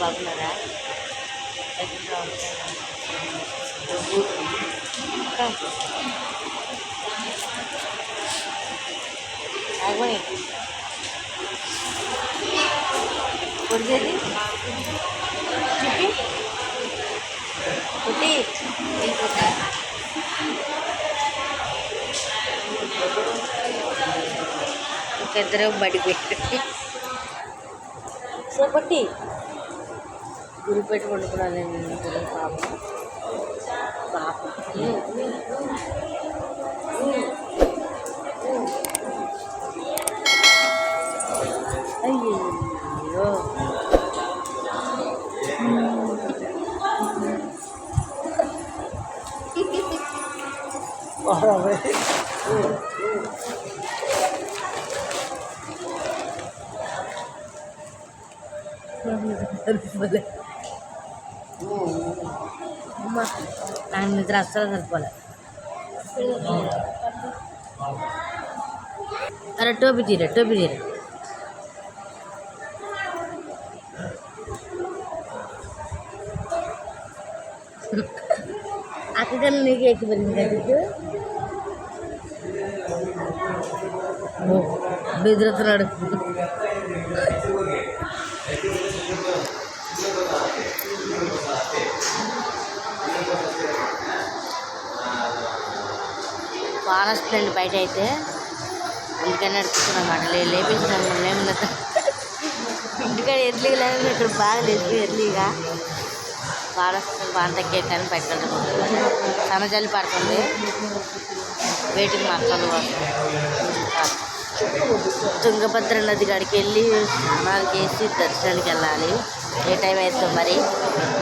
బాగున్నారా ఎక్కడ ఉంటారా? ఇంకా? ఆగమని. కొడిదేది చిట్టి కుట్టి ఇంకిద్దరు బడి పెట్టి సో కొట్టి గురి పెట్టి వండుకున్నాను పాప పాప అయ్యో అమ్మ నాకు నిద్ర అస్సలు సరిపోలే అరే టోపీ తీరా టోపీ తీరా అక్కడ నీకు ఎక్కిపోయింది కదా బెదిరుతున్నాడు బాగా వస్తుందండి బయట అయితే. అందుకని నడుపుతున్నాం అన్నమాట. లే లేపించినాం ఇంటికాడ ఎర్లీ లేదు ఇక్కడ బాగా లేదు ఎర్లీగా. బాగా వస్తుంది బాగా తగ్గే కానీ బయటకు సన్నజల్లి పడుతుంది. వేటికి మక్కలు తుంగభద్ర నది కాడికి వెళ్ళి స్నానాలు చేసి దర్శనానికి వెళ్ళాలి. ఏ టైం అవుతుందో మరి?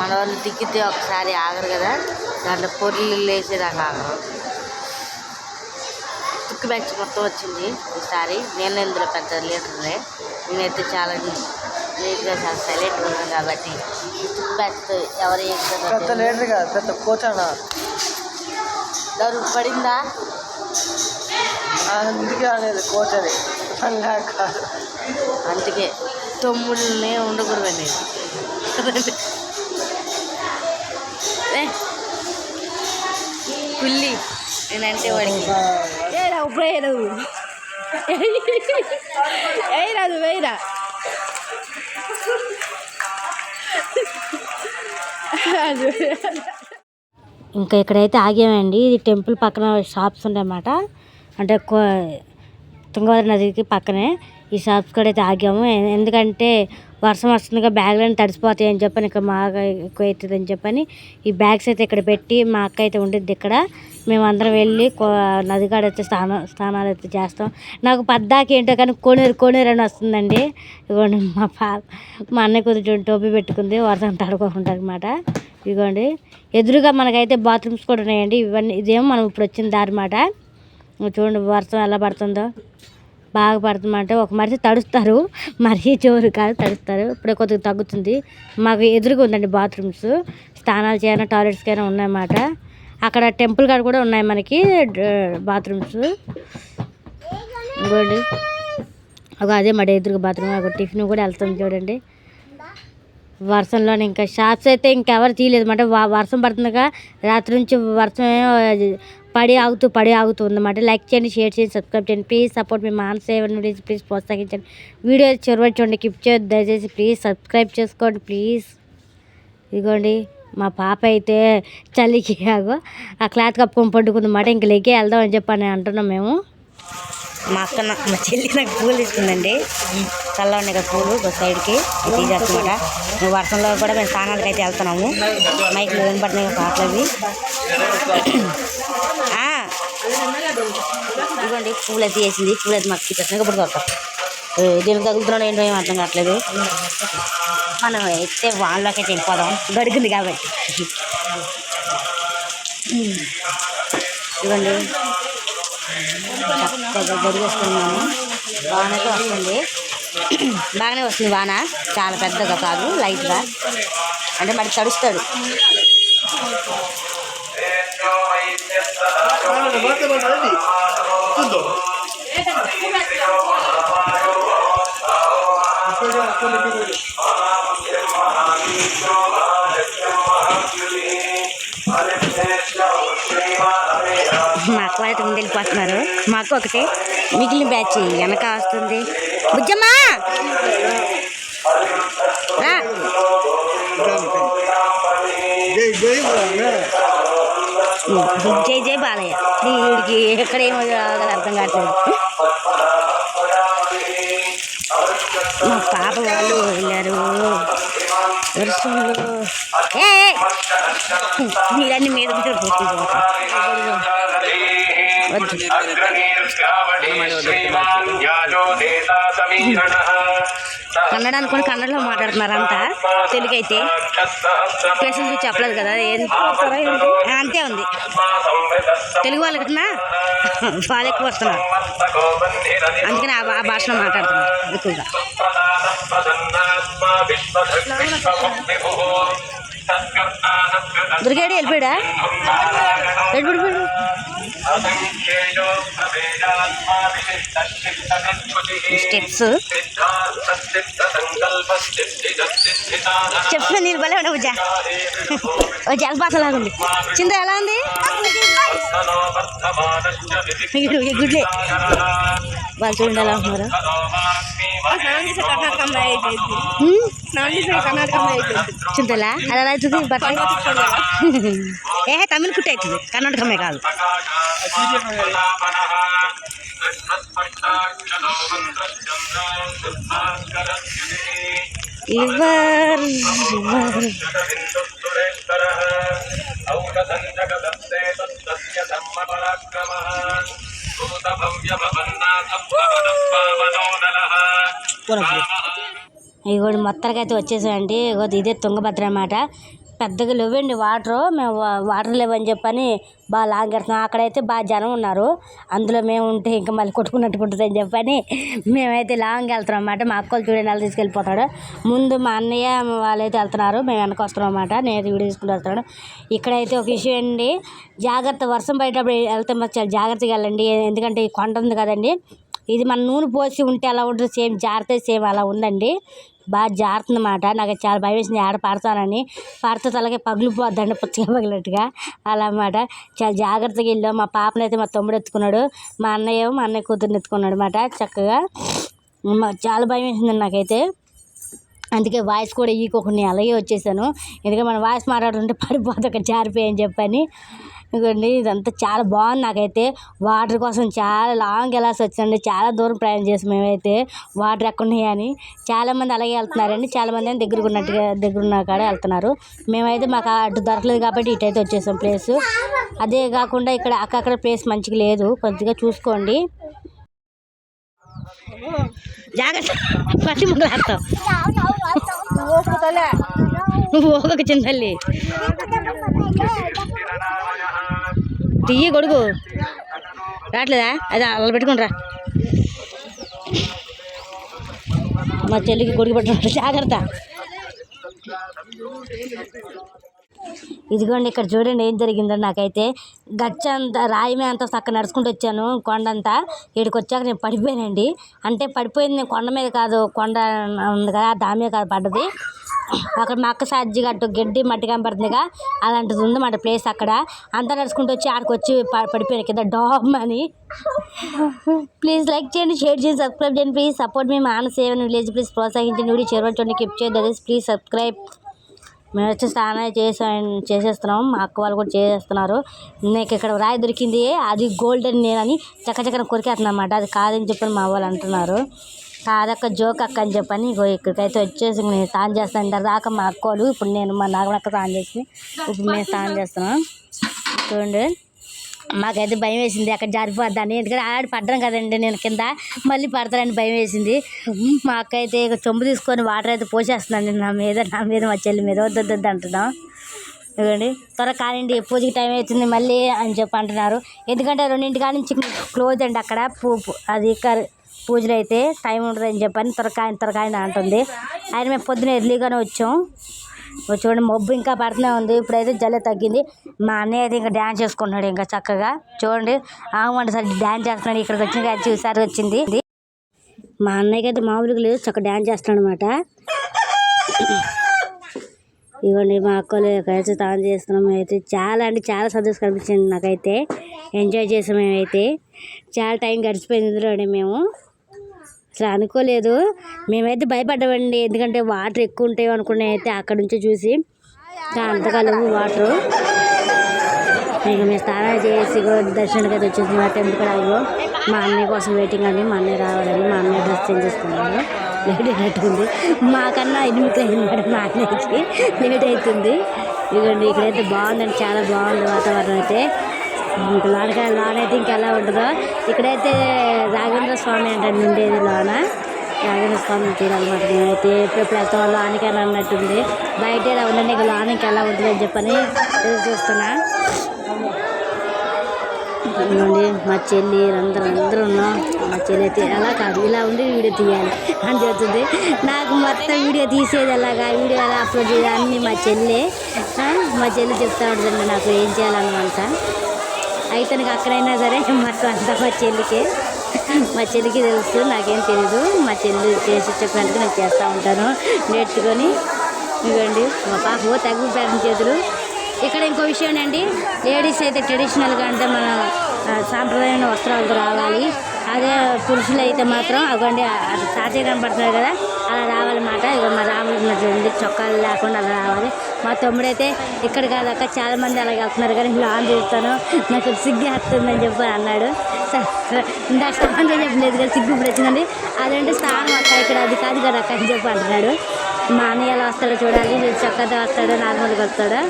మన వాళ్ళు దిక్కితే ఒకసారి ఆగరు కదా. దాంట్లో పొర్లు వేసేదాకా ఆగరు. బ్యాచ్ మొత్తం వచ్చింది ఈసారి. నేను ఇందులో పెద్ద లీటర్లే నేనైతే చాలా నీట్గా చాలా సైలెంట్ ఉన్నాను కాబట్టి తుక్కు బ్యాచ్తో ఎవరు పెద్ద లీటర్ కాదు పెద్ద కోచ్ అన్న. దరు పడిందా? అందుకే అనేది కోచ్ కాదు. అందుకే తొమ్ముళ్ళనే ఉండకూడదు నేను ఏ, పుల్లి. నేనంటే వాడికి. ఏరా ఇప్పుడు వేయరాదు వేయరాదు వేయరా ఇంకా ఇక్కడైతే ఆగామండి. ఇది టెంపుల్ పక్కన షాప్స్ ఉన్నాయన్నమాట అంటే తుంగభద్ర నదికి పక్కనే. ఈ షాప్స్ కూడా అయితే ఆగాము. ఎందుకంటే వర్షం వస్తుందిగా బ్యాగ్లన్నీ తడిసిపోతాయి అని చెప్పని ఇక్కడ మాకు ఎక్కువ అవుతుంది అని చెప్పని ఈ బ్యాగ్స్ అయితే ఇక్కడ పెట్టి మా అక్క అయితే ఉండిద్ది ఇక్కడ. మేమందరం వెళ్ళి కో- నది కాడ అయితే స్నానం స్నానాలు అయితే చేస్తాం. నాకు పద్దాకి ఏంటో కానీ కోనేరు కోనేరు అని వస్తుందండి. ఇదిగోండి మా పా మా అన్నయ్య కొంచెం టోపీ పెట్టుకుంది. వర్షం తడుకోకుండా అనమాట ఇదిగోండి ఎదురుగా మనకైతే బాత్రూమ్స్ కూడా ఉన్నాయండి. ఇవన్నీ ఇదేమో మనం ఇప్పుడు వచ్చిన దారి మాట చూడండి వర్షం ఎలా పడుతుందో. బాగా పడుతుందంటే ఒక మనిషి తడుస్తారు. మరీ జోరు కాదు తడుస్తారు. ఇప్పుడే కొద్దిగా తగ్గుతుంది. మాకు ఎదురుగా ఉందండి బాత్రూమ్స్. స్నానాలు చేయనా టాయిలెట్స్కైనా ఉన్నాయన్నమాట. అక్కడ టెంపుల్ కాడ కూడా ఉన్నాయి మనకి బాత్రూమ్స్. ఇంకోండి ఒక అదే మరి ఎదురుగా బాత్రూమ్. ఒక టిఫిన్ కూడా వెళ్తుంది చూడండి. వర్షంలోనే ఇంకా షాప్స్ అయితే ఇంకెవరు తీయలేదు. అంటే వా- వర్షం పడుతుందిగా. రాత్రి నుంచి వర్షం పడి ఆగుతూ పడి ఆగుతూ ఉందన్నమాట. లైక్ చేయండి షేర్ చేయండి సబ్స్క్రైబ్ చేయండి. ప్లీజ్ సపోర్ట్ మీ మాన్ సేవర్ ప్లీజ్ ప్లీజ్ ప్రోత్సహించండి. వీడియో చివరి చూడండి. కిప్ చేయొద్దు దయచేసి ప్లీజ్ సబ్స్క్రైబ్ చేసుకోండి. ప్లీజ్ ఇదిగోండి మా పాప అయితే చలికి ఆగో. ఆ క్లాత్ కప్పుకొని పండుకుందన్నమాట. ఇంక లెగ్గి వెళ్దాం అని చెప్పి అని అంటున్నాం మేము. మా అక్క మా చెల్లి నాకు పూలు ఇస్తుందండి. చల్లగా ఉన్నాయి కదా పూలు ఒక సైడ్కి తీసేస్తున్నమాట మేము వర్షంలో కూడా మేము స్నానాలకు అయితే వెళ్తున్నాము. మైక్లో వినపడుతున్నాయి కదా పాటలు అవి. ఇదిగోండి పూలు అయితే వేసింది. పూలు అయితే మాకు తీసేస్తున్నాయి. ఇప్పుడు దొరకదు దీనికి తగులుతున్నాడు ఏంటో ఏం అర్థం కావట్లేదు. మనం అయితే వాళ్ళకి అయితే వెళ్ళిపోదాం. దొరికింది కాబట్టి. ఇదిగోండి. చక్కగా గడిగేసుకున్నాము బాగానే వస్తుంది. బాగానే వస్తుంది వాన. చాలా పెద్దగా కాదు లైట్గా అంటే మరి తడుస్తాడు మా వెళ్ళిపోతున్నారు మా అక్క ఒకటి. మిగిలిన బ్యాచ్ వెనక వస్తుంది. బుజ్జమ్మా. జై జై బాలయ్య. వీడికి ఎక్కడ ఏమో రాగల అర్థం కావట్లేదు. మా పాప వాళ్ళు వెళ్ళారు. వర్షంలో! మీరన్నీ మీద మీద పోతుంది కన్నడ అనుకుని కన్నడలో మాట్లాడుతున్నారు అంతా తెలుగు అయితే చెప్పలేదు కదా ఏం? అంతే ఉంది. తెలుగు వాళ్ళకన్నా వాళ్ళు ఎక్కువ వస్తున్నారు. అందుకని ఆ భాషలో మాట్లాడుతున్నారు ఎక్కువగా. దుర్గాడి వెళ్ళిపోయాడా? వెళ్ళిపోయి స్టెప్స్. స్టెప్స్ మీద నీళ్ళు భలే ఉండవు జా. ఓ జలపాతం ఉంది చింత ఎలా ఉంది? ఇగో, గుడ్లే. వాళ్ళు చూడండి ఎలా ఉన్నారు. స్నానం స్నానం చింతలా? అలా అవుతుంది బట్టలు ఏ తమిళ కుట్ట అవుతుంది కర్ణాటకమే కాదు. లివర్ లివర్ ఇవి మొత్తానికి అయితే వచ్చేసాయండి ఇదే తుంగభద్ర అన్నమాట. పెద్దగా లేవండి వాటర్. మేము వా- వాటర్ లేవని చెప్పని బాగా లాగెడుతున్నాం అక్కడైతే బాగా జనం ఉన్నారు. అందులో మేము ఉంటే ఇంకా మళ్ళీ కొట్టుకున్నట్టు చెప్పని మేమైతే లాంగ్ వెళ్తున్నాం అన్నమాట. మా అక్కలు చూడండి అలా తీసుకెళ్ళిపోతాడు. ముందు మా అన్నయ్య వాళ్ళైతే వెళ్తున్నారు. మేము వెనక వస్తున్నాం అన్నమాట. నేను వీడియో తీసుకుని వెళ్తాను ఇక్కడైతే ఒక విషయం అండి. జాగ్రత్త వర్షం పడేటప్పుడు వెళ్తే మరి చాలా జాగ్రత్తగా వెళ్ళండి. ఎందుకంటే ఈ కొండ ఉంది కదండి. ఇది మన నూనె పోసి ఉంటే అలా ఉంటుంది సేమ్ జాగ్రత్త సేమ్ అలా ఉందండి. బాగా జారుతుంది అన్నమాట నాకు చాలా భయం వేసింది. ఆడ పడతానని. పడితే తలకి పగిలిపోద్దండి పుచ్చగా పగిలినట్టుగా. అలా అన్నమాట చాలా జాగ్రత్తగా వెళ్ళాం. మా పాపనైతే మా తమ్ముడు ఎత్తుకున్నాడు. మా అన్నయ్య మా అన్నయ్య కూతుర్ని ఎత్తుకున్నాడు అనమాట చక్కగా మా- చాలా భయం వేసింది నాకైతే. అందుకే వాయిస్ కూడా ఈకోకుండా అలాగే వచ్చేసాను. ఎందుకంటే మన వాయిస్ మాట్లాడుతుంటే పడిపోతే ఒక జారిపోయి అని చెప్పని. ఇదిగోండి ఇదంతా చాలా బాగుంది నాకైతే. వాటర్ కోసం చాలా లాంగ్ వెళ్ళాల్సి వచ్చిందండి. చాలా దూరం ప్రయాణం చేసాం మేమైతే వాటర్ ఎక్కడ ఉన్నాయని చాలామంది అలాగే వెళ్తున్నారండి. చాలామంది ఏమో దగ్గరకు ఉన్నట్టుగా దగ్గర ఉన్న కాడ వెళ్తున్నారు. మేమైతే మాకు అటు దొరకలేదు కాబట్టి ఇటైతే వచ్చేసాం ప్లేస్. అదే కాకుండా ఇక్కడ అక్కడక్కడ ప్లేస్ మంచిగా లేదు. కొద్దిగా చూసుకోండి. జాగ్రత్త. నువ్వు ఒక చింతల్లి తీయి కొడుకు. రావట్లేదా? అదే అలా పెట్టుకుంట్రా మా చెల్లికి కొడుకు పెట్టుకుంటా జాగ్రత్త. ఇదిగోండి ఇక్కడ చూడండి ఏం జరిగిందో. నాకైతే గచ్చ అంతా రాయి మీద అంతా చక్క నడుచుకుంటూ వచ్చాను. కొండ అంతా ఇక్కడికి వచ్చాక నేను పడిపోయానండి. అంటే పడిపోయింది నేను కొండ మీద కాదు కొండ ఉంది కదా దాని మీద కాదు పడ్డది. అక్కడ మా అక్క సాధ్య గట్టు గడ్డి మట్టి కనపడుతుందిగా అలాంటిది ఉందన్నమాట ప్లేస్ అక్కడ. అంతా నడుచుకుంటూ వచ్చి ఆడికి వచ్చి ప- పడిపోయాను కింద డామ్ అని ప్లీజ్ లైక్ చేయండి షేర్ చేయండి సబ్స్క్రైబ్ చేయండి ప్లీజ్ సపోర్ట్ మీ మాన సేవన్ విలేజ్ ప్లీజ్ ప్రోత్సహించండి వీడియో చేరవచ్చు చూడండి కిప్ చేయదు ప్లీజ్ సబ్స్క్రైబ్. మేము వచ్చి స్నానం చేసా చేసేస్తున్నాం. మా అక్క వాళ్ళు కూడా చేసేస్తున్నారు. నాకు ఇక్కడ రాయి దొరికింది. అది గోల్డెన్ నేనని చక్క చక్కన కొరికేస్తున్నమాట అది కాదని చెప్పని మా వాళ్ళు అంటున్నారు. కాదక్క జోక్ అక్క అని చెప్పని ఇక్కడికైతే వచ్చేసి నేను స్నానం చేస్తాను. దాకా మా అక్క వాళ్ళు ఇప్పుడు నేను మా నాగమక్క స్నానం చేసి ఇప్పుడు మేము స్నానం చేస్తున్నాం. చూడండి. మాకైతే భయం వేసింది. అక్కడ జారిపోద్దని. ఎందుకంటే ఆడి పడ్డాను కదండి నేను కింద. మళ్ళీ పడతానని భయం వేసింది. మా అక్క అయితే ఇక చొంబు తీసుకొని వాటర్ అయితే పోసేస్తున్నాను. నా మీద నా మీద మా చెల్లి మీద. వద్దొద్దు అంటున్నాం. ఇవ్వండి త్వర కానివ్వండి పూజకి టైం అవుతుంది మళ్ళీ అని చెప్పి అంటున్నారు. ఎందుకంటే రెండింటి కాడి నుంచి క్లోజ్ అండి అక్కడ. పూ అది పూజలు అయితే టైం ఉంటుంది అని చెప్పని త్వర త్వరకాయ అంటుంది. ఆయన మేము పొద్దున ఎర్లీగానే వచ్చాం. చూడండి మబ్బు ఇంకా పడుతూనే ఉంది. ఇప్పుడైతే జల్లి తగ్గింది. మా అన్నయ్య అయితే ఇంకా డ్యాన్స్ చేసుకుంటున్నాడు ఇంకా చక్కగా. చూడండి ఆగమంటే సార్ డ్యాన్స్ చేస్తున్నాడు. ఇక్కడికి వచ్చిన కానీ చూసారి వచ్చింది. మా అన్నయ్యకి అయితే మామూలుగా లేదు చక్కగా డ్యాన్స్ చేస్తున్నాడు అనమాట ఇవ్వండి మా అక్కలు ఇక్కడైతే తాను చేస్తున్నాం. అయితే చాలా అంటే చాలా సంతోషం కనిపించింది నాకైతే. ఎంజాయ్ చేసాం మేమైతే. చాలా టైం గడిచిపోయింది ఇందులోనే మేము. అసలు అనుకోలేదు. మేమైతే భయపడ్డామండి. ఎందుకంటే వాటర్ ఎక్కువ ఉంటాయి అనుకునే అయితే అక్కడ నుంచి చూసి అంతకాలం వాటర్. ఇక మేము స్నానాలు చేసి కూడా దర్శనానికి అయితే వచ్చేసి మా టెంపుల్ కూడా అయ్యో మా అన్నయ్య కోసం వెయిటింగ్ అండి. మా అన్నయ్య రావాలని మా అన్నయ్య డ్రెస్ చేంజ్ చేసుకున్నాను లేట్ అయినట్టుంది. మాకన్నా ఎనిమిది అయింది మా అన్నయ్యకి. లేట్ అవుతుంది. ఇదిగోండి ఇక్కడైతే బాగుందండి. చాలా బాగుంది వాతావరణం అయితే. లోనక లోన అయితే ఇంకెలా ఉంటుందో. ఇక్కడైతే రాఘవేంద్ర స్వామి అంటే ఉండేది లోన. రాఘవేంద్ర స్వామి తీరనమాట నేనైతే ఎప్పుడు వెళ్తా లోనికి అని అన్నట్టుంది. బయట ఎలా ఇంకా ఇక ఇంకా ఎలా ఉంటుంది అని చెప్పని ఎదురు చూస్తున్నా. ఇదిగోండి మా చెల్లి అందరూ అందరూ ఉన్నాం. మా చెల్లి అయితే అలా కాదు ఇలా ఉండి వీడియో తీయాలి అని చెప్తుంది. నాకు మొత్తం వీడియో తీసేది ఎలాగా? వీడియో ఎలా అప్లోడ్ చేయాలి అన్నీ మా చెల్లి. మా చెల్లి చెప్తా ఉంటుందండి నాకు ఏం చేయాలన్నమాట అయితే అక్కడైనా సరే మొత్తం అంతా మా చెల్లికే. మా చెల్లికి తెలుసు నాకేం తెలియదు మా చెల్లి చేసి చెప్పినట్టుగా నేను చేస్తూ ఉంటాను. నేర్చుకొని ఇవ్వండి మా పాప తగ్గు పేరం చేతులు. ఇక్కడ ఇంకో విషయం అండి లేడీస్ అయితే ట్రెడిషనల్గా అంటే మన సాంప్రదాయమైన వస్త్రాలతో రావాలి. అదే పురుషులు అయితే మాత్రం అవ్వండి అది కనపడుతున్నారు కదా అలా రావాలన్నమాట. ఇక మా రాముడు చొక్కాలు లేకుండా అలా రావాలి. మా తమ్ముడైతే ఇక్కడ కాదాక చాలా మంది అలాగే వెళ్తున్నారు కానీ లాన్ చేస్తాను. నాకు సిగ్గు వస్తుందని చెప్పి అన్నాడు. సరే ఇందాక స్నానం చెప్పలేదు కదా సిగ్గు ఇప్పుడు వచ్చిందండి. అదంటే స్నానం అక్క ఇక్కడ అది కాదు కదా అక్క అని చెప్పి అంటున్నాడు. మా అన్నయ్య ఎలా వస్తాడో చూడాలి. చక్కగా వస్తాడో నార్మల్గా వస్తాడో.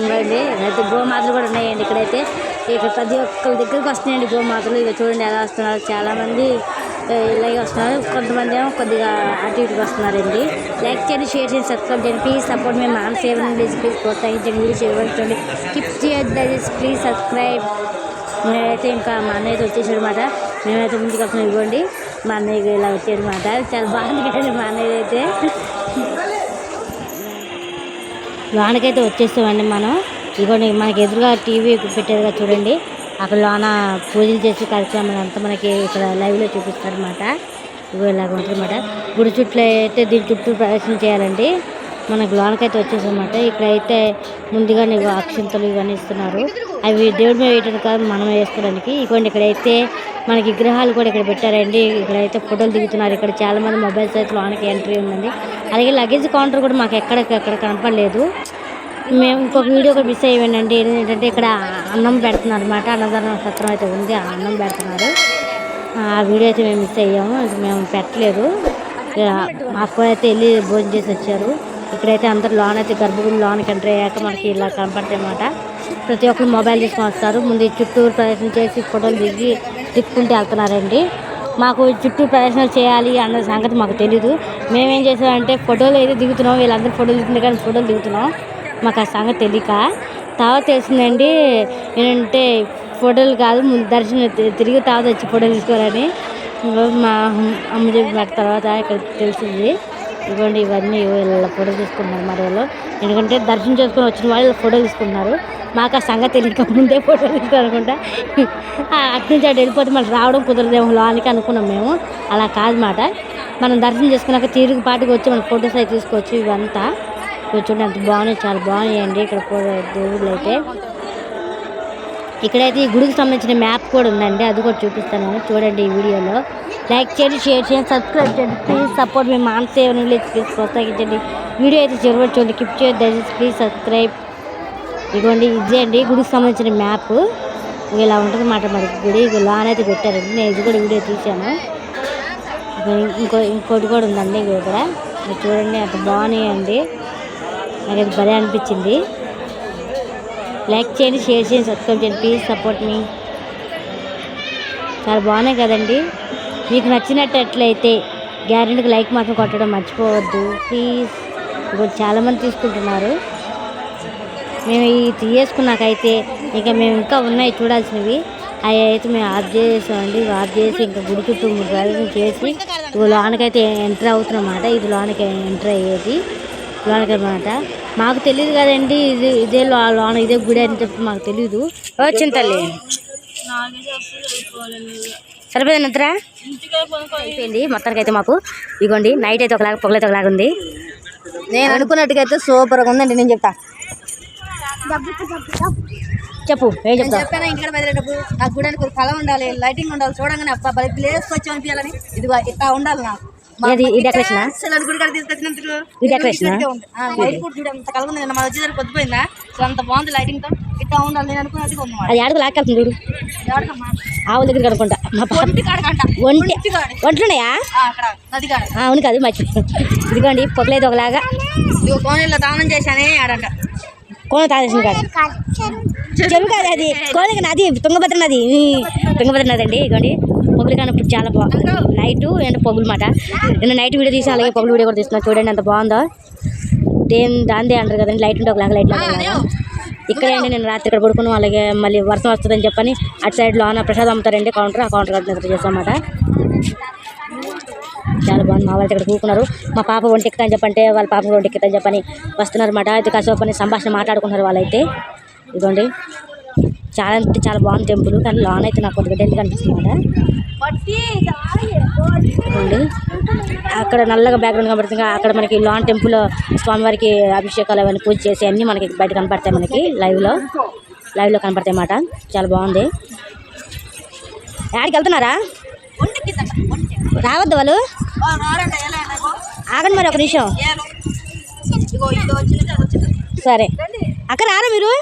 ఇంకోండి అయితే గోమాతలు కూడా ఉన్నాయండి ఇక్కడైతే. ఇక్కడ ప్రతి ఒక్కరి దగ్గరికి వస్తున్నాయండి గోమాతలు. ఇక చూడండి ఎలా వస్తున్నారు. చాలామంది ఇలాగే వస్తున్నారు. కొంతమంది ఏమో కొద్దిగా అటు ఇటుగా వస్తున్నారండి. లైక్ చేయండి షేర్ చేయండి సబ్స్క్రైబ్ చేయండి. ప్లీజ్ సపోర్ట్ మేము మన సేవన్ నుండి ప్లీజ్ ప్రోత్సహించండి. వీడియో చేయబడుతుంది కిప్ చేయొద్దు. ప్లీజ్ సబ్స్క్రైబ్ నేనైతే ఇంకా మా అన్నయ్య వచ్చేసాడు అనమాట మేమైతే ముందుకు వస్తున్నాం ఇవ్వండి మా అన్నయ్య ఇలా వచ్చాడు అనమాట చాలా బాగుంది కదండి మా అన్నయ్య అయితే. వానకైతే వచ్చేస్తామండి మనం. ఇదిగోండి మనకి ఎదురుగా టీవీ పెట్టేదిగా చూడండి. అక్కడ లోన పూజలు చేసి కార్యక్రమాలు అంతా మనకి ఇక్కడ లైవ్లో చూపిస్తారు అనమాట ఇగో ఇలాగ ఉంటుందన్నమాట గుడి చుట్టూ అయితే దీని చుట్టూ ప్రదర్శన చేయాలండి. మనకు లోనకైతే వచ్చేసామన్నమాట. ఇక్కడైతే ముందుగానే నీకు అక్షంతలు ఇవన్నీ ఇస్తున్నారు. అవి దేవుడి మీద వేయటం కాదు మనం వేసుకోవడానికి. ఇవ్వండి ఇక్కడైతే మనకి విగ్రహాలు కూడా ఇక్కడ పెట్టారండి. ఇక్కడైతే ఫోటోలు దిగుతున్నారు. ఇక్కడ చాలా మంది మొబైల్స్ అయితే లోనకి ఎంట్రీ ఉందండి. అలాగే లగేజ్ కౌంటర్ కూడా మాకు ఎక్కడ ఎక్కడ కనపడలేదు. మేము ఇంకొక వీడియో కూడా మిస్ అయ్యానండి ఏంటంటే ఇక్కడ అన్నం పెడుతున్నారు అనమాట అన్నదాన సత్రం అయితే ఉంది. ఆ అన్నం పెడుతున్నారు. ఆ వీడియో అయితే మేము మిస్ అయ్యాము. మేము పెట్టలేదు. ఇక మా అయితే వెళ్ళి భోజనం చేసి వచ్చారు. ఇక్కడైతే అందరు లోన్ అయితే గర్భగుడి లోన్కి ఎంటర్ అయ్యాక మనకి ఇలా కనపడతాయి అన్నమాట. ప్రతి ఒక్కరు మొబైల్ తీసుకొని వస్తారు. ముందు చుట్టూరు ప్రదర్శన చేసి ఫోటోలు దిగి తిప్పుకుంటూ వెళ్తున్నారండి. మాకు చుట్టూ ప్రదర్శనలు చేయాలి అన్న సంగతి మాకు తెలీదు. మేమేం చేసామంటే ఫోటోలు అయితే దిగుతున్నాం. వీళ్ళందరూ ఫోటోలు దిగుతున్నారు కానీ ఫోటోలు దిగుతున్నాం. మాకు ఆ సంగతి తెలియక తర్వాత తెలిసిందండి ఏంటంటే ఫోటోలు కాదు ముందు దర్శనం తిరిగి తర్వాత వచ్చి ఫోటోలు తీసుకోవాలని మా అమ్మ చెప్పి నాకు తర్వాత ఇక్కడ తెలిసింది. ఇవ్వండి ఇవన్నీ వీళ్ళ ఫోటో తీసుకున్నారు మరి వాళ్ళు. ఎందుకంటే దర్శనం చేసుకొని వచ్చిన వాళ్ళు ఫోటో తీసుకున్నారు మాకు ఆ సంగతి తెలియక ముందే ఫోటో తీసుకోవాలనుకుంటా. అటు నుంచి అటు వెళ్ళిపోతే మళ్ళీ రావడం కుదరదేమో లోనికి అనుకున్నాం మేము. అలా కాదు మాట మనం దర్శనం చేసుకున్నాక తీరుగు పాటికి వచ్చి మన ఫొటోస్ అయితే తీసుకోవచ్చు ఇవంతా చూడండి అంత బాగున్నాయి చాలా బాగున్నాయండి ఇక్కడ ఫోటో దేవుళ్ళు అయితే. ఇక్కడైతే ఈ గుడికి సంబంధించిన మ్యాప్ కూడా ఉందండి అది కూడా చూపిస్తాను చూడండి ఈ వీడియోలో. లైక్ చేయండి షేర్ చేయండి సబ్స్క్రైబ్ చేయండి ప్లీజ్ సపోర్ట్ మీ మానసేవ నుండి ప్లీజ్ ప్రోత్సహించండి. వీడియో అయితే చివరి చూడండి కిప్ చేయొద్దు దయచేసి ప్లీజ్ సబ్స్క్రైబ్ ఇదిగోండి ఇదే అండి గుడికి సంబంధించిన మ్యాప్. ఇలా ఉంటుంది మాట మరి గుడి ఇక లాన్ అయితే పెట్టారండి నేను ఇది కూడా వీడియో తీశాను. ఇంకో ఇంకోటి కూడా ఉందండి ఇక్కడ. చూడండి అంత బాగున్నాయండి. నాకు భలే అనిపించింది. లైక్ చేయండి షేర్ చేయండి సబ్స్క్రైబ్ చేయండి. ప్లీజ్ సపోర్ట్ మీ చాలా బాగున్నాయి కదండి. మీకు నచ్చినట్టయితే గ్యారెంటీకి లైక్ మాత్రం కొట్టడం మర్చిపోవద్దు. ప్లీజ్ ఇప్పుడు చాలామంది తీసుకుంటున్నారు. మేము ఈ తీసుకున్నాకైతే ఇంకా మేము ఇంకా ఉన్నాయి చూడాల్సినవి. అవి అయితే మేము ఆఫ్ చేసామండి. ఆఫ్ చేసి ఇంకా గుడి చుట్టూ ప్రదర్శన చేసి ఇవి లోనకైతే ఎంటర్ అవుతున్నమాట. ఇది లోనకి ఎంటర్ అయ్యేది. లోనకి అనమాట మాకు తెలియదు కదండి ఇది ఇదే లోన ఇదే గుడి అని చెప్పి మాకు తెలియదు వచ్చింది తల్లి. సరిపోయింది నిద్ర? అయిపోయింది. మొత్తానికి అయితే మాకు ఇగోండి నైట్ అయితే ఒకలాగా పొగలైతే ఒకలాగా ఉంది. నేను అనుకున్నట్టుగా అయితే సూపర్గా ఉందండి నేను చెప్తా. చెప్పు ఏం నేను చెప్తావు? చెప్పాను ఇంటికి బయలుదేరేటప్పుడు నాకు గుడానికి ఒక కళ ఉండాలి లైటింగ్ ఉండాలి చూడంగానే అబ్బా బలి ప్లేస్ వచ్చి అనిపించాలని. ఇదిగో ఇట్లా ఉండాలి నాకు. ఏది, ఈ తీసుకొచ్చినందుకు? ఈ మన వచ్చేసరికి పొద్దుపోయిందా? అసలు అంత బాగుంది లైటింగ్తో. ఇట్లా ఉండాలి నేను మాట. అది ఆడుకు లాక్కెళ్తుంది చూడు? ఆవుల దగ్గరికి అనుకుంటా మా ఒంటి ఒంట్లున్నాయా? అవును కాదు మర్చి ఇదిగోండి పొగలేదు ఒకలాగా. దానం చేశానే ఆడంట. కోన తాగేసిన కాదు. చెరువు. కాదు అది. కోనకి నది తుంగభద్ర నది. తుంగభద్ర నది అండి ఇదిగోండి. పొగులు కానప్పుడు చాలా బాగుంది నైట్ అంటే పొగులు మాట. నేను నైట్ వీడియో తీసి అలాగే పొగులు వీడియో కూడా తీస్తున్నాను చూడండి ఎంత బాగుందో. దేని దాందే అంటారు కదండి. లైట్ ఉంటే ఒకలాగా లైట్ ఒకలాగా ఇక్కడే అండి నేను రాత్రి ఇక్కడ పడుకున్నాం. అలాగే మళ్ళీ వర్షం వస్తుందని చెప్పని అటు సైడ్ లోన ప్రసాదం అమ్ముతారండి కౌంటర్ ఆ కౌంటర్ కట్టిన నిద్ర చేస్తామన్నమాట చాలా బాగుంది. మా వాళ్ళు ఇక్కడ కూకున్నారు. మా పాప ఒంటెక్కుతా అని చెప్పంటే వాళ్ళ పాప కూడా ఒంటెక్కుతా అని చెప్పని వస్తున్నారు అన్నమాట. అయితే కాసేపు సంభాషణ మాట్లాడుకుంటున్నారు వాళ్ళైతే. ఇదిగోండి. చాలా అంటే చాలా బాగుంది టెంపుల్ కానీ లాన్ అయితే నాకు కొద్దిగా డెల్ కనిపిస్తుంది అక్కడ నల్లగా బ్యాక్గ్రౌండ్ కనబడుతుంది అక్కడ మనకి లాన్ టెంపుల్ స్వామివారికి అభిషేకాలు అవన్నీ పూజ చేసి అన్నీ మనకి బయట కనపడతాయి మనకి లైవ్లో లైవ్లో కనపడతాయి అన్నమాట. చాలా బాగుంది. యాడికి వెళ్తున్నారా? రావద్దు వాళ్ళు. ఆగండి మరి ఒక నిమిషం. సరే. అక్క రారా మీరు?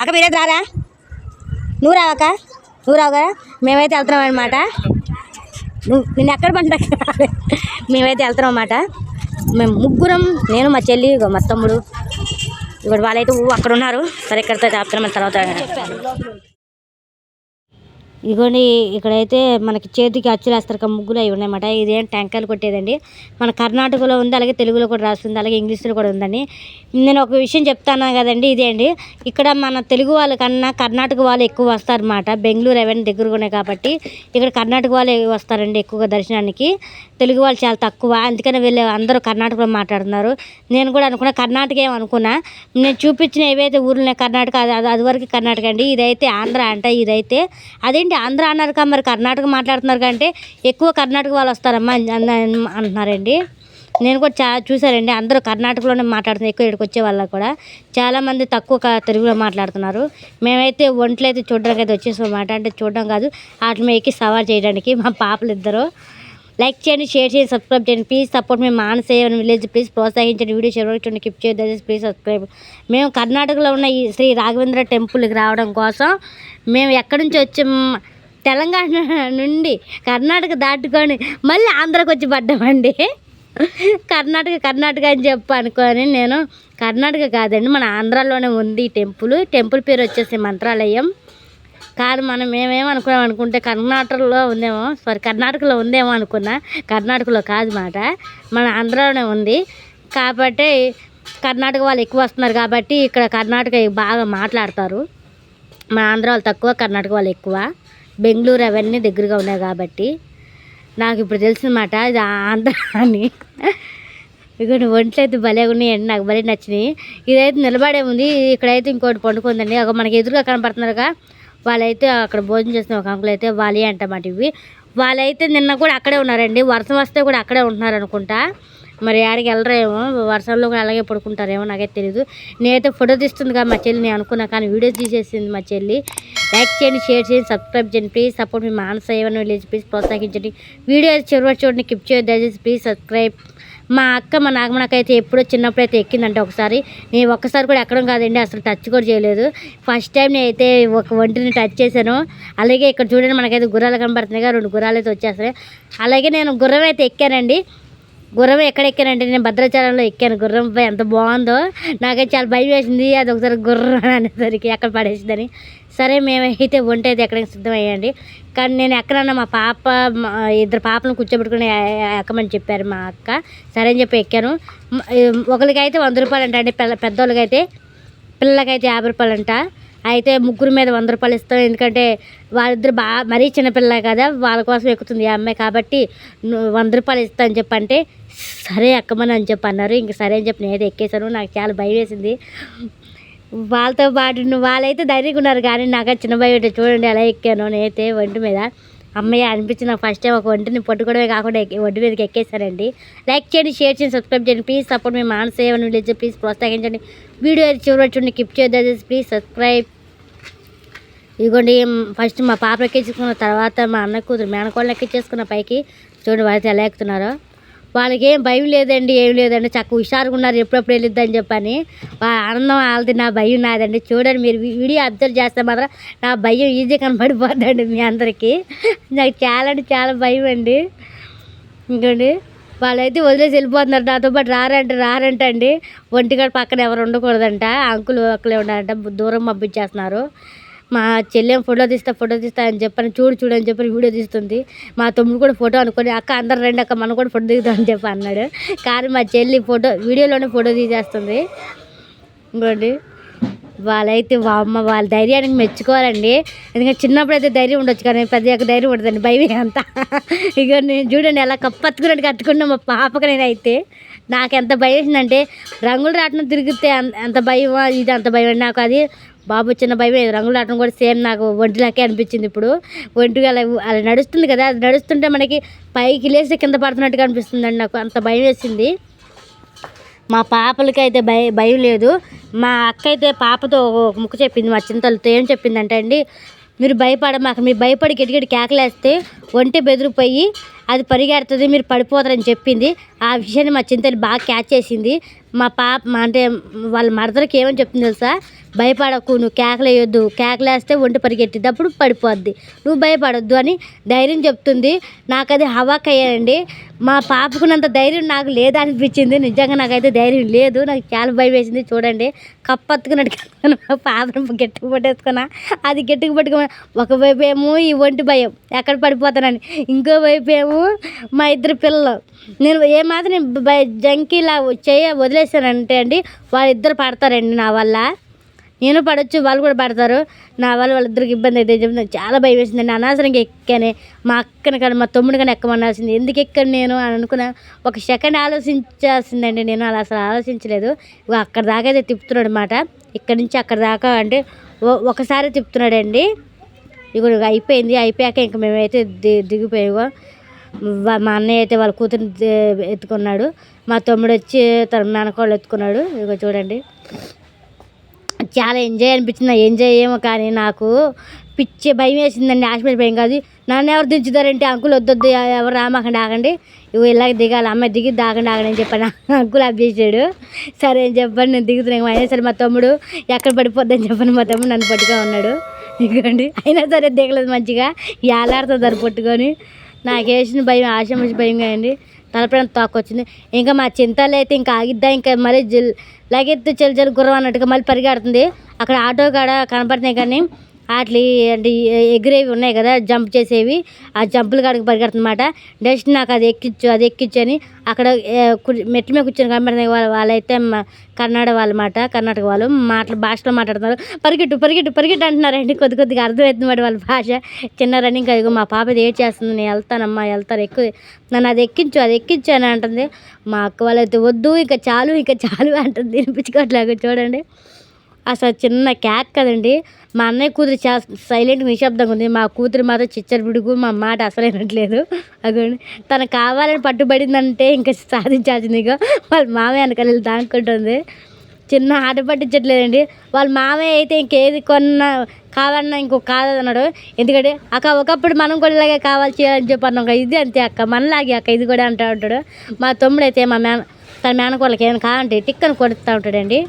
అక్క మీరైతే రారా? నువ్వు రావక్క నువ్వు రావు కదా? మేమైతే వెళ్తున్నాం అనమాట నువ్వు నిన్ను ఎక్కడ పంట మేమైతే వెళ్తున్నాం అనమాట మేము ముగ్గురం నేను మా చెల్లి మా తమ్ముడు. ఇప్పుడు వాళ్ళైతే ఊ అక్కడ ఉన్నారు. సరే ఇక్కడితో చెప్తున్నాం తర్వాత ఇదిగోండి ఇక్కడైతే మనకి చేతికి అచ్చులేస్తారు ముగ్గులు అవి ఉన్నాయన్నమాట. ఇదేం టెంకాయలు కొట్టేదండి. మన కర్ణాటకలో ఉంది అలాగే తెలుగులో కూడా రాస్తుంది అలాగే ఇంగ్లీష్లో కూడా ఉందండి. నేను ఒక విషయం చెప్తాను కదండి ఇదే అండి. ఇక్కడ మన తెలుగు వాళ్ళకన్నా కర్ణాటక వాళ్ళు ఎక్కువ వస్తారన్నమాట. బెంగళూరు అవన్నీ దగ్గరగా ఉన్నాయి కాబట్టి ఇక్కడ కర్ణాటక వాళ్ళు వస్తారండి ఎక్కువగా దర్శనానికి. తెలుగు వాళ్ళు చాలా తక్కువ. అందుకనే వీళ్ళు అందరూ కర్ణాటకలో మాట్లాడుతున్నారు. నేను కూడా అనుకున్నా కర్ణాటక ఏమనుకున్నా అనుకున్నా. నేను చూపించిన ఏవైతే ఊర్లు కర్ణాటక అది అది- అది వరకు కర్ణాటక అండి. ఇదైతే ఆంధ్ర అంట ఇదైతే. అదేంటి ఆంధ్ర అన్నారు కదా మరి కర్ణాటక మాట్లాడుతున్నారు కంటే ఎక్కువ కర్ణాటక వాళ్ళు వస్తారమ్మా అని అంటున్నారండి. నేను కూడా చా చూసారండి అందరూ కర్ణాటకలోనే మాట్లాడుతున్నారు ఎక్కువ ఇక్కడికి వచ్చే వాళ్ళకి కూడా. చాలామంది తక్కువ తెలుగులో మాట్లాడుతున్నారు. మేమైతే ఒంట్లో అయితే చూడడానికి అయితే వచ్చేసాం అన్నమాట. అంటే చూడడం కాదు వాటి మీద ఎక్కి సవాల్ చేయడానికి మా పాపలు ఇద్దరు. లైక్ చేయండి షేర్ చేయండి సబ్స్క్రైబ్ చేయండి. ప్లీజ్ సపోర్ట్ మేము మానసేయ విలేజ్. ప్లీజ్ ప్రోత్సహించండి. వీడియో చివరికి చూడండి. కిప్ చేయదు ప్లీజ్ సబ్స్క్రైబ్ మేము కర్ణాటకలో ఉన్న ఈ శ్రీ రాఘవేంద్ర టెంపుల్కి రావడం కోసం మేము ఎక్కడి నుంచి వచ్చాం? తెలంగాణ నుండి కర్ణాటక దాటుకొని మళ్ళీ ఆంధ్రాకి వచ్చి పడ్డామండి. కర్ణాటక కర్ణాటక అని చెప్పు అనుకొని నేను కర్ణాటక కాదండి మన ఆంధ్రాలోనే ఉంది ఈ టెంపుల్ టెంపుల్ పేరు వచ్చేసి మంత్రాలయం. కాదు మనం మేమేమనుకున్నాం అనుకుంటే కర్ణాటకలో ఉందేమో సారీ కర్ణాటకలో ఉందేమో అనుకున్నా. కర్ణాటకలో కాదు మాట. మన ఆంధ్రాలోనే ఉంది. కాబట్టి కర్ణాటక వాళ్ళు ఎక్కువ వస్తున్నారు కాబట్టి ఇక్కడ కర్ణాటక బాగా మాట్లాడతారు. మన ఆంధ్ర వాళ్ళు తక్కువ కర్ణాటక వాళ్ళు ఎక్కువ. బెంగళూరు అవన్నీ దగ్గరగా ఉన్నాయి కాబట్టి నాకు ఇప్పుడు తెలిసిందన్నమాట ఇది ఆంధ్ర అని ఇక ఒంట్లో అయితే భలే ఉన్నాయండి నాకు భలే నచ్చినాయి. ఇదైతే నిలబడే ఉంది ఇక్కడైతే ఇంకోటి పండుకుందండి. ఒక మనకి ఎదురుగా కనపడుతున్నారుగా వాళ్ళైతే అక్కడ భోజనం చేసిన ఒక అంకుల్ అయితే వాళ్ళే అంటమాట ఇవి. వాళ్ళైతే నిన్న కూడా అక్కడే ఉన్నారండి. వర్షం వస్తే కూడా అక్కడే ఉంటున్నారు అనుకుంటా. మరి ఆడికి వెళ్ళరేమో వర్షంలో కూడా అలాగే పడుకుంటారేమో నాకైతే తెలియదు నేనైతే ఫోటో తీస్తుంది కదా మా చెల్లి నేను అనుకున్నా కానీ వీడియో తీసేసింది మా చెల్లి. లైక్ చేయండి షేర్ చేయండి సబ్స్క్రైబ్ చేయండి. ప్లీజ్ సపోర్ట్ మీ మానస ఏమైనా విలేజ్. ప్లీజ్ ప్రోత్సహించండి. వీడియో చివరి చూడండి. కిప్ చేయండి. దయచేసి ప్లీజ్ సబ్స్క్రైబ్ మా అక్క మా నాగమణకైతే ఎప్పుడో చిన్నప్పుడు అయితే ఎక్కిందంటే ఒకసారి. నేను ఒక్కసారి కూడా ఎక్కడం కాదండి అసలు టచ్ కూడా చేయలేదు. ఫస్ట్ టైం నేనైతే ఒక ఒంటిని టచ్ చేశాను. అలాగే ఇక్కడ చూడండి మనకైతే గుర్రాలు కనబడుతున్నాయి రెండు గుర్రాలు అయితే వచ్చేస్తాయి అలాగే నేను గుర్రం అయితే ఎక్కానండి. గుర్రం ఎక్కడ ఎక్కానంటే నేను భద్రాచలంలో ఎక్కాను. గుర్రం పై ఎంత బాగుందో. నాకైతే చాలా భయం వేసింది. అది ఒకసారి గుర్రం అనేసరికి ఎక్కడ పడేసిందని. సరే మేమైతే వంట అయితే ఎక్కడికి సిద్ధమయ్యండి కానీ నేను ఎక్కడన్నా మా పాప ఇద్దరు పాపలను కూర్చోబెట్టుకుని ఎక్కమని చెప్పారు మా అక్క. సరే అని చెప్పి ఎక్కాను. ఒకరికైతే వంద రూపాయలు అంట అండి. పిల్ల పెద్దోళ్ళకైతే పిల్లలకైతే యాభై రూపాయలు అంట అయితే ముగ్గురు మీద వంద రూపాయలు ఇస్తాం. ఎందుకంటే వాళ్ళిద్దరు బాగా మరీ చిన్నపిల్ల కదా వాళ్ళ కోసం ఎక్కుతుంది ఈ అమ్మాయి కాబట్టి నువ్వు వంద రూపాయలు ఇస్తా అని చెప్పంటే సరే ఎక్కమని అని చెప్పి అన్నారు. ఇంక సరే అని చెప్పి నేనైతే ఎక్కేశాను. నాకు చాలా భయం వేసింది. వాళ్ళతో పాటు వాళ్ళైతే ధైర్యంగా ఉన్నారు కానీ నాకు చిన్న భయం చూడండి ఎలా ఎక్కాను నేనైతే ఒంటి మీద. అమ్మయ్య అనిపించింది నాకు ఫస్ట్ టైం ఒక ఒంటిని పట్టుకోవడమే కాకుండా ఒడ్డు మీదకి ఎక్కేసానండి లైక్ చేయండి షేర్ చేయండి సబ్స్క్రైబ్ చేయండి. ప్లీజ్ సపోర్ట్ మీ మానస ఏమని విలేజ్ ప్లీజ్ ప్రోత్సహించండి. వీడియో చివరి చూడండి కిప్ చేయొద్దు ప్లీజ్ సబ్స్క్రైబ్ ఇదిగోండి ఫస్ట్ మా పాప ఎక్కించుకున్న తర్వాత మా అన్న కూతురు మేనకోళ్ళని ఎక్కించేసుకున్న పైకి చూడండి వాళ్ళతో ఎలా ఎక్కుతున్నారో. వాళ్ళకి ఏం భయం లేదండి ఏం లేదండి. చక్కగా హుషారుగా ఉన్నారు ఎప్పుడప్పుడు వెళ్ళిద్దని చెప్పని. ఆనందం వాళ్ళది నా భయం నాదండి. చూడండి మీరు వీడియో అబ్జర్వ్ చేస్తే మాత్రం నా భయం ఈజీ కనబడిపోద్దండి మీ అందరికీ. నాకు చాలా అంటే చాలా భయం అండి. ఇంకోండి వాళ్ళైతే వదిలేసి వెళ్ళిపోతున్నారు. నాతో పాటు రారంటే రారంట అండి ఒంటిగాడు పక్కన ఎవరు ఉండకూడదంట. అంకులు ఒక్కలే ఉండాలంట. దూరం పంపించేస్తున్నారు. మా చెల్లెం ఫోటో తీస్తా ఫోటో తీస్తా అని చెప్పని చూడు చూడు అని చెప్పని వీడియో తీస్తుంది. మా తమ్ముడు కూడా ఫోటో అనుకొని అక్క అందరు రండి అక్క మనం కూడా ఫోటో దిగుతాం అని చెప్పి అన్నాడు. కానీ మా చెల్లి ఫోటో వీడియోలోనే ఫోటో తీసేస్తుంది. ఇంకోటి వాళ్ళైతే అమ్మ వాళ్ళ ధైర్యానికి మెచ్చుకోవాలండి. ఎందుకంటే చిన్నప్పుడు అయితే ధైర్యం ఉండొచ్చు కానీ పెద్ద యొక్క ధైర్యం ఉండదండి భయమే అంతా. ఇక నేను చూడండి ఎలా కప్పత్తుకున్నట్టు కట్టుకున్నా మా పాపకు నేనైతే. నాకు ఎంత భయం వేసిందంటే రంగులు రాటం తిరిగితే అంత భయం ఇది అంత భయం నాకు అది బాబు చిన్న భయం లేదు. రంగులు రాటం కూడా సేమ్ నాకు ఒంటిలాకే అనిపించింది ఇప్పుడు. ఒంటిగా అలా అలా నడుస్తుంది కదా అది నడుస్తుంటే మనకి పైకి లేసి కింద పడుతున్నట్టుగా అనిపిస్తుందండి నాకు. అంత భయం వేసింది. మా పాపలకైతే భయ భయం లేదు. మా అక్క అయితే పాపతో ఒక ముక్క చెప్పింది మా చింతలతో ఏం చెప్పిందంటే అండి మీరు భయపడ మాకు మీరు భయపడి గిటిగిటి కేకలేస్తే ఒంటి బెదిరిపోయి అది పరిగెడుతుంది మీరు పడిపోతారని చెప్పింది. ఆ విషయాన్ని మా చింతలు బాగా క్యాచ్ చేసింది. మా పాప మా అంటే వాళ్ళ మరదలకి ఏమని చెప్తుంది తెలుసా? భయపడకు నువ్వు కేకలేయొద్దు. కేకలేస్తే ఒంటి పరిగెట్టిద్ది అప్పుడు పడిపోద్ది. నువ్వు భయపడొద్దు అని ధైర్యం చెప్తుంది. నాకు అది హవాక్ మా పాపకున్నంత ధైర్యం నాకు లేదా అనిపించింది. నిజంగా నాకైతే ధైర్యం లేదు. నాకు చాలా భయం వేసింది. చూడండి. కప్పత్తుకున్నట్టు మా పాపను గట్టిగా పట్టేసుకున్నా. అది గట్టిగా పట్టుకున్నా ఒకవైపు ఏమో ఈ ఒంటి భయం. ఎక్కడ పడిపోతానని. ఇంకో వైపు ఏమో మా ఇద్దరు పిల్లలు. నేను ఏమాత్రం భయ జంకీలా చేయ వదిలేసానంటే అండి వాళ్ళిద్దరు పడతారండి నా వల్ల. నేను పడవచ్చు వాళ్ళు కూడా పడతారు. నా వల్ల వాళ్ళిద్దరికి ఇబ్బంది అయితే చెప్పి చాలా భయం వేసిందండి. అనవసరంగా ఎక్కానే మా అక్కని కానీ మా తమ్ముడు కానీ ఎక్కమనాల్సింది. ఎందుకు ఎక్కను నేను అని అనుకున్నా ఒక సెకండ్ ఆలోచించాల్సిందండి నేను. అలా అసలు ఆలోచించలేదు. అక్కడ దాకా అయితే తిప్పుతున్నాడు అనమాట ఇక్కడి నుంచి అక్కడ దాకా అంటే ఒ- ఒకసారి తిప్పుతున్నాడండి. ఇక అయిపోయింది. అయిపోయాక ఇంక మేమైతే ది దిగిపోయాము వా- మా అన్నయ్య అయితే వాళ్ళ కూతురు ఎత్తుకున్నాడు. మా తమ్ముడు వచ్చి తన మేనకోళ్ళు ఎత్తుకున్నాడు. ఇదిగో చూడండి. చాలా ఎంజాయ్ అనిపించింది. ఎంజాయ్ ఏమో కానీ నాకు పిచ్చి భయం వేసిందండి. హాస్పిటల్ భయం కాదు. నన్ను ఎవరు దించుతారంటే అంకుల్ వద్దొద్దు. ఎవరు రామాకండి ఆగండి. ఇవి ఇలాగ దిగాలి. అమ్మాయి దిగి దాగండి ఆగండి అని చెప్పాను అంకుల్ అభ్యసాడు సరే అని చెప్పండి నేను దిగుతున్నాను అయినా సరే మా తమ్ముడు ఎక్కడ పడిపోద్దని చెప్పాను మా తమ్ముడు నన్ను పట్టుగా ఉన్నాడు. ఇదిగోండి. అయినా సరే దిగలేదు మంచిగా. ఏలాడుతుంది దాన్ని పట్టుకొని. నాకు వేసిన భయం ఆశమించి భయం కాదండి. తలపడం తోక వచ్చింది ఇంకా మా చింతలు అయితే ఇంకా ఆగిద్దా ఇంకా మళ్ళీ జల్ లగెత్తు చెల్లి చెల్లి గుర్రం అన్నట్టుగా మళ్ళీ పరిగెడుతుంది. అక్కడ ఆటో కాడ కనపడుతున్నాయి కానీ వాటి అంటే ఎగిరేవి ఉన్నాయి కదా జంప్ చేసేవి ఆ జంపులు కాడికి పరిగెడుతుందన్నమాట. నెక్స్ట్ నాకు అది ఎక్కించు అది ఎక్కించని అని అక్కడ మెట్ల మీద కూర్చొని కనబడిన వాళ్ళు వాళ్ళైతే మా కన్నడ వాళ్ళమాట కర్ణాటక వాళ్ళు మాటలు భాషలో మాట్లాడుతున్నారు. పరిగెట్టు పరిగెట్టు పరిగెట్టు అంటున్నారండి. కొద్ది కొద్దిగా అర్థమవుతుంది మాట వాళ్ళ భాష. చిన్న రన్నింగ్ ఇగో మా పాప ఏం చేస్తుంది నేను వెళ్తానమ్మా వెళ్తాను ఎక్కువ నన్ను అది ఎక్కించు అది ఎక్కించు అని అంటుంది. మా అక్క వాళ్ళైతే వద్దు ఇక చాలు ఇక చాలు అంటుంది. వినిపించుకోవట్లేదు చూడండి. అసలు చిన్న క్యాక్ కదండి. మా అన్నయ్య కూతురు చా సైలెంట్ నిశ్శబ్దంగా ఉంది. మా కూతురు మాత్రం చిచ్చర పిడుగు మా మాట అసలు వినట్లేదు. అగోండి తను కావాలని పట్టుబడిందంటే ఇంకా సాధించాల్సింది ఇక వాళ్ళ మామయ్య వెనకాల వెళ్ళి దాక్కుంటుంది. చిన్న ఆట పట్టించట్లేదండి. వాళ్ళ మామయ్య అయితే ఇంకేది కొన్నా కావాలన్నా ఇంకో కాదన్నాడు. ఎందుకంటే అక్క ఒకప్పుడు మనం కూడా ఇలాగే కావాలి చేయాలని చెప్పి అన్నాం ఇది అంతే అక్క మనలాగే అక్క ఇది కూడా అంటూ ఉంటాడు. మా తమ్ముడు అయితే మా మేన తన మేనకోళ్ళకి ఏమైనా కావాలంటే టిక్కని కొడుతూ ఉంటాడండి.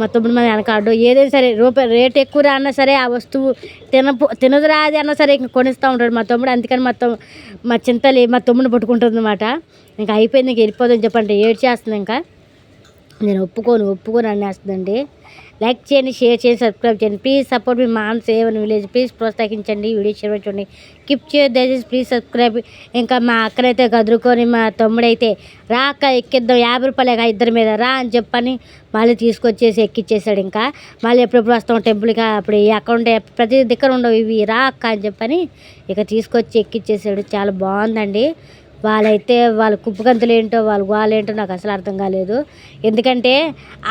మా తమ్ముడు మన వెనకాడు ఏదైనా సరే రూపాయి రేట్ ఎక్కువ రా అన్నా సరే ఆ వస్తువు తినపో తినదురా అది అన్నా సరే ఇంకా కొనిస్తూ ఉంటాడు మా తమ్ముడు. అందుకని మా తమ్ము మా చింతలి మా తమ్ముడు పట్టుకుంటుంది అనమాట ఇంకా అయిపోయింది ఇంక వెళ్ళిపోదని చెప్పంటే ఏడ్ చేస్తుంది ఇంకా. నేను ఒప్పుకోను ఒప్పుకోను అనేస్తుందండి. లైక్ చేయండి షేర్ చేయండి సబ్స్క్రైబ్ చేయండి. ప్లీజ్ సపోర్ట్ మీ మాన్ సేవ్ విలేజ్. ప్లీజ్ ప్రోత్సహించండి. వీడియో షేర్ చూడండి కిప్ చేయొద్దు దయచేసి ప్లీజ్ సబ్స్క్రైబ్ ఇంకా మా అక్కనైతే గదురుకొని మా తమ్ముడైతే రా అక్క ఎక్కిద్దాం యాభై రూపాయలు ఇద్దరి మీద రా అని చెప్పని మళ్ళీ తీసుకొచ్చేసి ఎక్కిచ్చేసాడు ఇంకా. మళ్ళీ ఎప్పుడెప్పుడు వస్తాం టెంపుల్కి అప్పుడు ఈ ఉండే ప్రతి దగ్గర ఉండవు ఇవి రా అక్క అని చెప్పని ఇక తీసుకొచ్చి ఎక్కిచ్చేసాడు. చాలా బాగుందండి. వాళ్ళైతే వాళ్ళ కుప్పకంతులు ఏంటో వాళ్ళ గోల ఏంటో నాకు అసలు అర్థం కాలేదు. ఎందుకంటే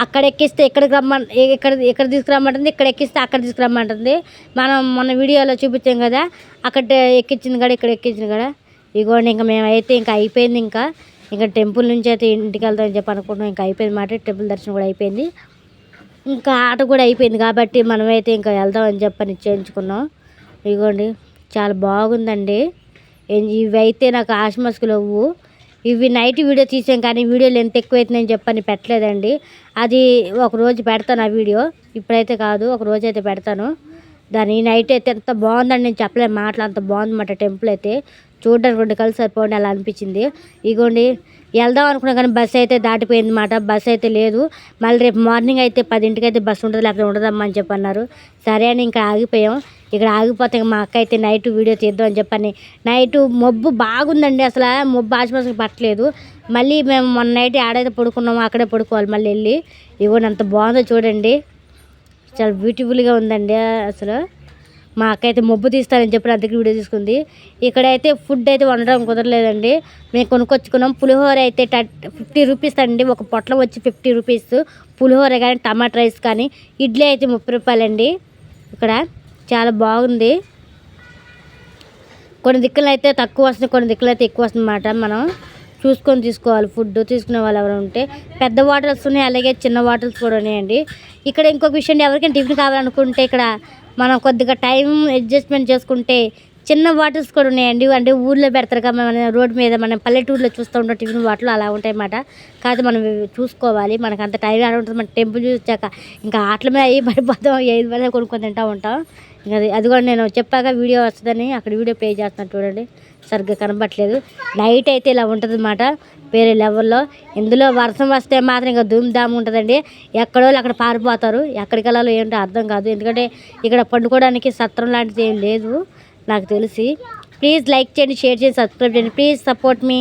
అక్కడ ఎక్కిస్తే ఇక్కడికి రమ్మన్ ఇక్కడ ఇక్కడ తీసుకురమ్మంటుంది ఇక్కడ ఎక్కిస్తే అక్కడ తీసుకురమ్మంటుంది. మనం మొన్న వీడియోలో చూపించాం కదా అక్కడ ఎక్కించింది కూడా ఇక్కడ ఎక్కించింది కూడా. ఇగోండి ఇంకా మేమైతే ఇంకా అయిపోయింది ఇంకా. ఇంకా టెంపుల్ నుంచి అయితే ఇంటికి వెళ్తామని చెప్పి అనుకుంటున్నాం. ఇంకా అయిపోయింది మాట టెంపుల్ దర్శనం కూడా అయిపోయింది. ఇంకా ఆట కూడా అయిపోయింది కాబట్టి మనమైతే ఇంకా వెళ్దామని చెప్పని నిశ్చయించుకున్నాం ఇదిగోండి చాలా బాగుందండి. ఇవి అయితే నాకు ఆశమస్కులు అవ్వు ఇవి నైట్ వీడియో తీసాం కానీ వీడియోలు ఎంత ఎక్కువ చెప్పని పెట్టలేదండి. అది ఒక రోజు పెడతాను ఆ వీడియో. ఇప్పుడైతే కాదు ఒక రోజు అయితే పెడతాను. దాని నైట్ అయితే ఎంత బాగుందని నేను చెప్పలేను మాటలు అంత బాగుందన్నమాట టెంపుల్ అయితే. చూడడానికి రెండు కలిసి సరిపోండి అలా అనిపించింది. ఇగోండి వెళ్దాం అనుకున్నా కానీ బస్సు అయితే దాటిపోయింది మాట బస్సు అయితే లేదు. మళ్ళీ రేపు మార్నింగ్ అయితే పదింటికి అయితే బస్సు ఉంటుంది లేకపోతే ఉండదమ్మా అని చెప్పి అన్నారు సరే అని ఇంకా ఆగిపోయాం. ఇక్కడ ఆగిపోతే మా అక్క అయితే నైట్ వీడియో తీద్దాం అని చెప్పని నైట్ మబ్బు బాగుందండి అసలు. మబ్బు ఆశమాసం పట్టలేదు. మళ్ళీ మేము మొన్న నైట్ ఆడైతే పడుకున్నాము అక్కడే పడుకోవాలి మళ్ళీ వెళ్ళి. ఇవ్వండి అంత బాగుందో చూడండి. చాలా బ్యూటిఫుల్గా ఉందండి అసలు. మా అక్క అయితే మొబ్బు తీస్తానని చెప్పి నా దగ్గర వీడియో తీసుకుంది. ఇక్కడైతే ఫుడ్ అయితే వండడం కుదరలేదండి. మేము కొనుక్కొచ్చుకున్నాం. పులిహోర అయితే ఫిఫ్టీ రూపీస్ అండి. ఒక పొట్లం వచ్చి ఫిఫ్టీ రూపీస్. పులిహోర కానీ టమాటా రైస్ కానీ ఇడ్లీ అయితే ముప్పై రూపాయలండి. ఇక్కడ చాలా బాగుంది. కొన్ని దిక్కులు అయితే తక్కువ వస్తుంది కొన్ని దిక్కులు అయితే ఎక్కువ వస్తుంది అన్నమాట. మనం చూసుకొని తీసుకోవాలి. ఫుడ్ తీసుకునే వాళ్ళు ఎవరు ఉంటే పెద్ద వాటర్స్ ఉన్నాయి అలాగే చిన్న వాటర్స్ కూడా ఉన్నాయండి. ఇక్కడ ఇంకొక విషయం ఎవరికైనా టిఫిన్ కావాలనుకుంటే ఇక్కడ మనం కొద్దిగా టైం అడ్జస్ట్మెంట్ చేసుకుంటే చిన్న బాటిల్స్ కూడా ఉన్నాయండి. అంటే ఊర్లో పెడతారు కదా మన రోడ్డు మీద మనం పల్లెటూరులో చూస్తూ ఉంటాం టిఫిన్ బాటిల్ అలా ఉంటాయి అన్నమాట. కాదు మనం చూసుకోవాలి. మనకు అంత టైం ఆడ ఉంటుంది. మన టెంపుల్ చూసాక ఇంకా ఆటల మీద అయ్యి పడిపోతాం ఏది పడితే కొనుక్కొని తింటూ ఉంటాం. అది అది కూడా నేను చెప్పాక వీడియో వస్తుందని అక్కడ వీడియో పే చేస్తున్నాను చూడండి. సరిగ్గా కనబట్లేదు నైట్ అయితే ఇలా ఉంటుంది అన్నమాట వేరే లెవెల్లో ఇందులో వర్షం వస్తే మాత్రం ఇంకా ధూమ్ ధామ్ ఉంటుందండి. ఎక్కడో అక్కడ పారిపోతారు. ఎక్కడికి వెళ్ళాలో ఏంటో అర్థం కాదు. ఎందుకంటే ఇక్కడ పండుకోవడానికి సత్రం లాంటిది ఏం లేదు. నాకు తెలిసి. ప్లీజ్ లైక్ చేయండి షేర్ చేయండి సబ్స్క్రైబ్ చేయండి. Please support me